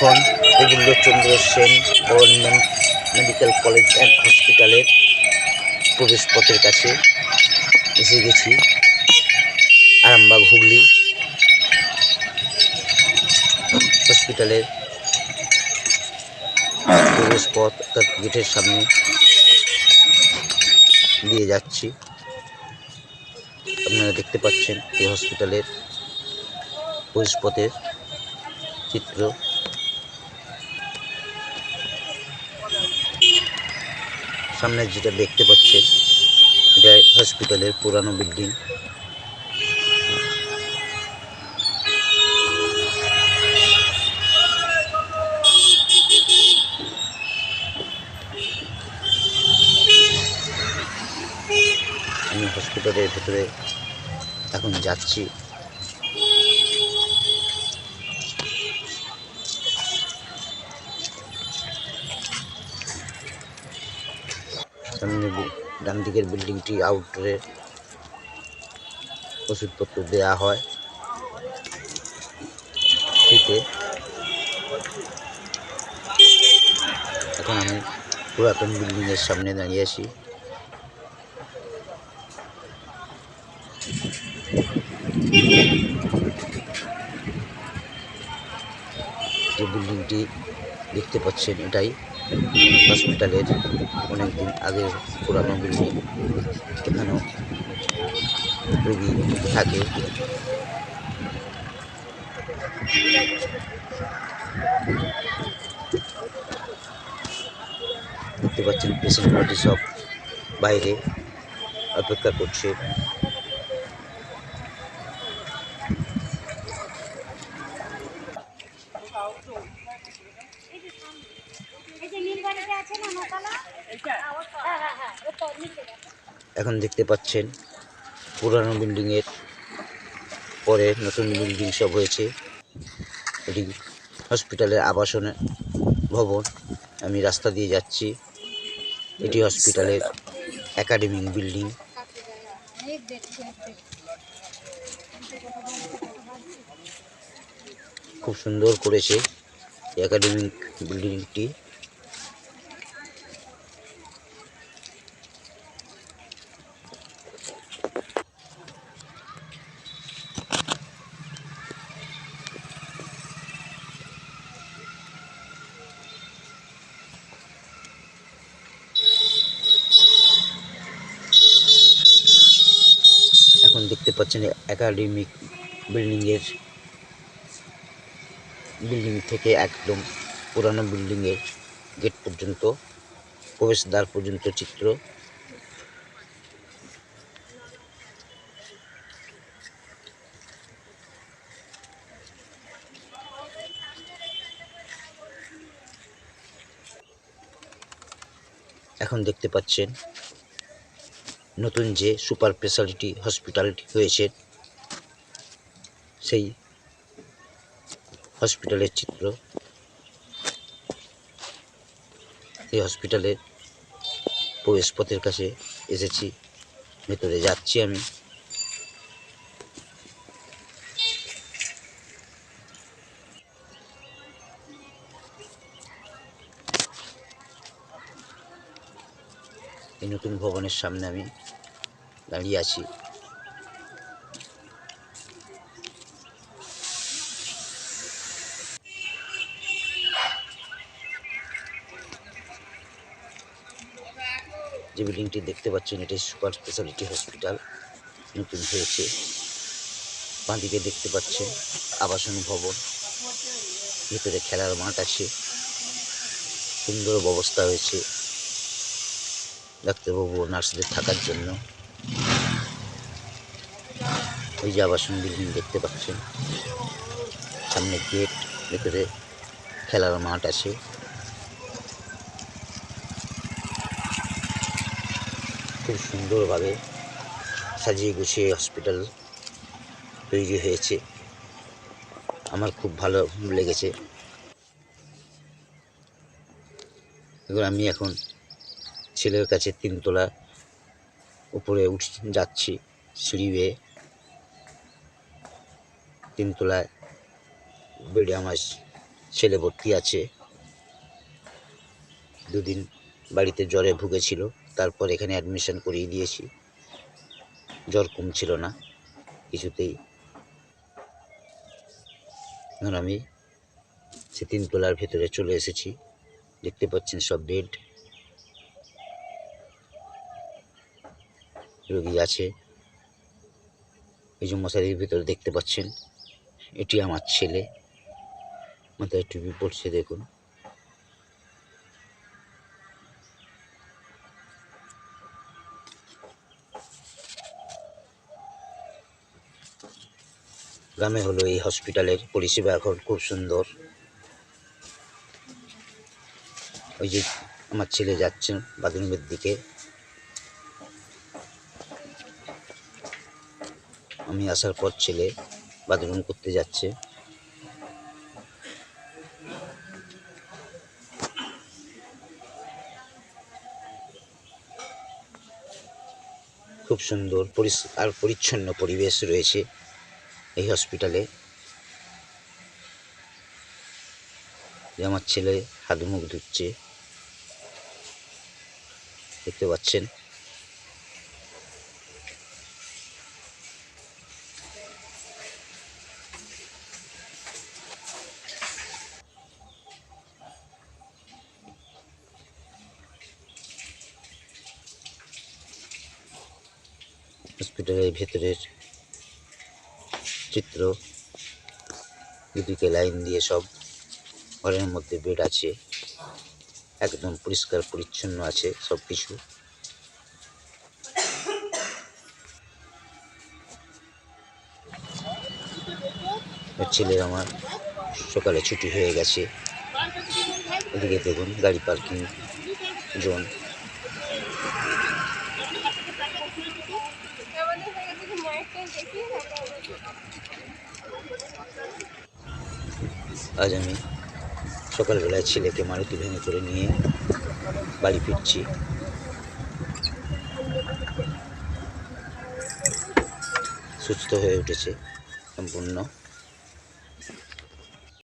এখন Prafullachandra Sen government medical college and হসপিটালের প্রবেশপথের কাছে এসে গেছি। আরামবাগ হুগলি হসপিটালের প্রবেশপথ অর্থাৎ গেটের সামনে দিয়ে যাচ্ছি। আপনারা দেখতে পাচ্ছেন এই হসপিটালের প্রবেশপথের চিত্র। সামনে যেটা দেখতে পাচ্ছেন এটা হসপিটালের পুরানো বিল্ডিং। আমি হসপিটালের ভেতরে এখন যাচ্ছি। সামনে ডান দিকের বিল্ডিংটি আউটডোরে ওষুধপত্র দেওয়া হয়। ফ্রিতে এখন আমি পুরাতন বিল্ডিংয়ের সামনে দাঁড়িয়ে আছি। যে বিল্ডিংটি দেখতে পাচ্ছেন এটাই। হসপিটালের অনেক দিন আগের পুরানো বিল্ডিং এখানেও রুগী থাকে। দেখতে পাচ্ছেন পেশেন্ট পার্টি সব বাইরে অপেক্ষা করছে এই যে নীল বাড়িতে আছে না নতলা হ্যাঁ হ্যাঁ হ্যাঁ ওটা নিচে দেখো। এখন দেখতে পাচ্ছেন পুরানো বিল্ডিংয়ের পরে নতুন বিল্ডিং সব হয়েছে। এটি হসপিটালের আবাসন ভবন। আমি রাস্তা দিয়ে যাচ্ছি। এটি হসপিটালের একাডেমিক বিল্ডিং। খুব সুন্দর করেছে একাডেমিক বিল্ডিংটি। এখন দেখতে পাচ্ছেন একাডেমিক বিল্ডিংয়ের বিল্ডিং থেকে একদম পুরানো বিল্ডিংয়ের গেট পর্যন্ত, প্রবেশদ্বার পর্যন্ত চিত্র। এখন দেখতে পাচ্ছেন নতুন যে সুপার স্পেশালিটি হসপিটালটি হয়েছে, সেই হসপিটালের চিত্র। এই হসপিটালের প্রবেশপথের কাছে এসেছি, ভেতরে যাচ্ছি আমি। এই নতুন ভবনের সামনে আমি দাঁড়িয়ে আছি। যে বিল্ডিংটি দেখতে পাচ্ছেন, এটি সুপার স্পেশালিটি হসপিটাল নতুন হয়েছে। বাঁদিকে দেখতে পাচ্ছেন, আবাসন ভবন। ভিতরে খেলার মাঠ আছে। সুন্দর ব্যবস্থা হয়েছে। ডাক্তারবাবু, নার্সদের থাকার জন্য। ওই যে আবাসন বিল্ডিং দেখতে পাচ্ছেন। সামনে গেট, ভেতরে খেলার মাঠ আছে। খুব সুন্দরভাবে সাজিয়ে গুছিয়ে হসপিটাল তৈরি হয়েছে। আমার খুব ভালো লেগেছে। এবার আমি এখন ছেলের কাছে তিনতলা উপরে উঠ যাচ্ছি সিঁড়ি বেয়ে। তিনতলায় বেডে আমার ছেলে ভর্তি আছে। দুদিন বাড়িতে জ্বরে ভুগেছিল, তারপর এখানে অ্যাডমিশন করিয়ে দিয়েছি। জ্বর কমছিল না, কিছুতেই। এখন আমি সে তিনতলার ভেতরে চলে এসেছি। দেখতে পাচ্ছেন সব বেড রোগী আছে। এই যে মশারির ভিতরে দেখতে পাচ্ছেন, এটি আমার ছেলে। মাথায় টুপি পড়ছে দেখুন। গ্রামে হলো এই হসপিটালের পরিষেবা এখন খুব সুন্দর। ওই যে আমার ছেলে যাচ্ছেন বাথরুমের দিকে। আমি আসার পর ছেলে বাথরুম করতে যাচ্ছে। খুব সুন্দর পরিষ্কার পরিচ্ছন্ন পরিবেশ রয়েছে এই হসপিটালে। যে আমার ছেলে হাত মুখ ধুচ্ছে। দেখতে পাচ্ছেন? হসপিটালের ভেতরের চিত্র। দুদিকে লাইন দিয়ে সব ঘরের মধ্যে বেড আছে। একদম পরিষ্কার, পরিচ্ছন্ন আছে সব কিছু ছেলের আমার সকালে ছুটি হয়ে গেছে। এদিকে দেখুন, গাড়ি পার্কিং জোন। আজ আমি সকালবেলায় ছেলেকে মারুতি ভেঙে করে নিয়ে বাড়ি ফিরছি। সুস্থ হয়ে উঠেছে সম্পূর্ণ।